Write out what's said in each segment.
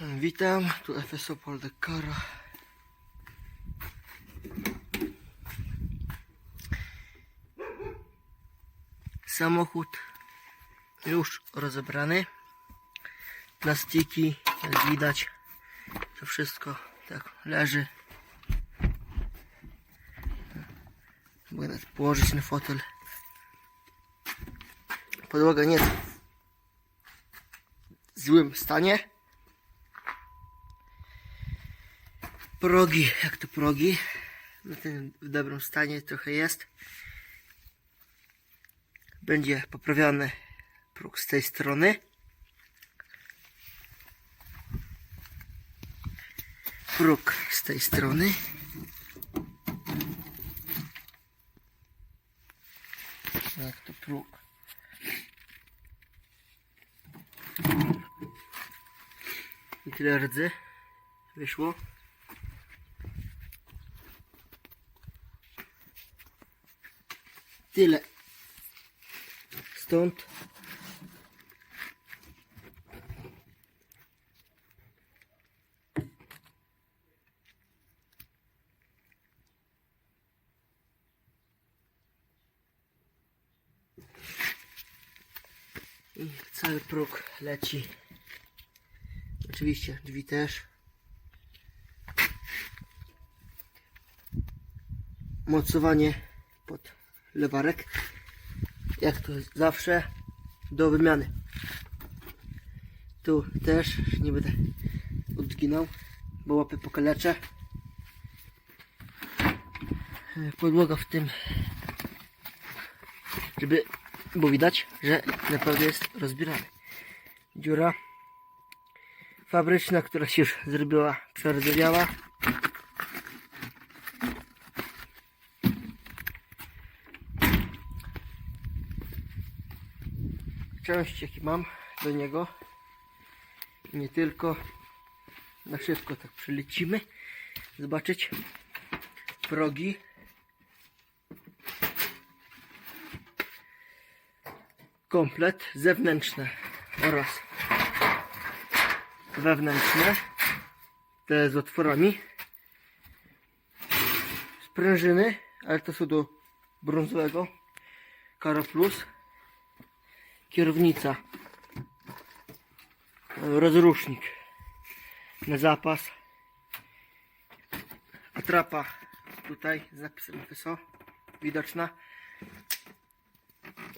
Witam, tu FSO Poldekara. Samochód już rozebrany. Plastiki, jak widać, to wszystko tak leży. Nawet położyć na fotel. Podłoga nie jest w złym stanie. Progi, jak to progi? No ten w dobrym stanie trochę jest. Będzie poprawiony próg z tej strony. Próg z tej strony. Jak to próg? I tyle rdzy wyszło. Tyle. Stąd. I cały próg leci. Oczywiście drzwi też. Mocowanie pod lewarek. Jak to zawsze do wymiany. Tu też nie będę odginał, bo łapy pokaleczę. Podłoga w tym, żeby było widać, że naprawdę jest rozbierany. Dziura fabryczna, która się już zrobiła, przerdzewiała. Część jaki mam do niego. Nie tylko. Na szybko tak przelecimy. Zobaczyć progi. Komplet zewnętrzne oraz wewnętrzne. Te z otworami. Sprężyny, ale to są do brązowego. Karo Plus kierownica, rozrusznik na zapas, atrapa tutaj z napisem FSO widoczna,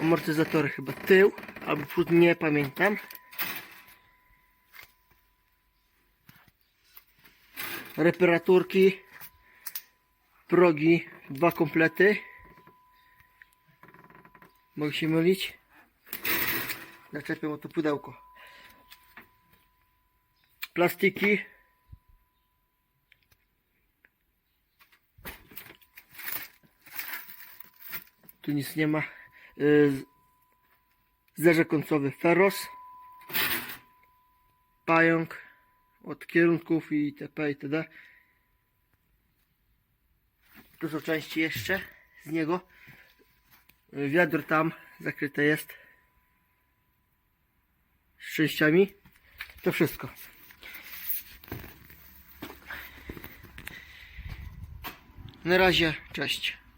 amortyzatory chyba tył albo przód nie pamiętam. Reparaturki, progi, dwa komplety. Mogę się mylić zaczepię o to pudełko. Plastiki. Tu nic nie ma. Yy, Zderzek końcowy Ferros. Pająk od kierunków i itp. itd. Dużo części jeszcze z niego. Yy, Wiadro tam zakryte jest z częściami. To wszystko. Na razie, cześć.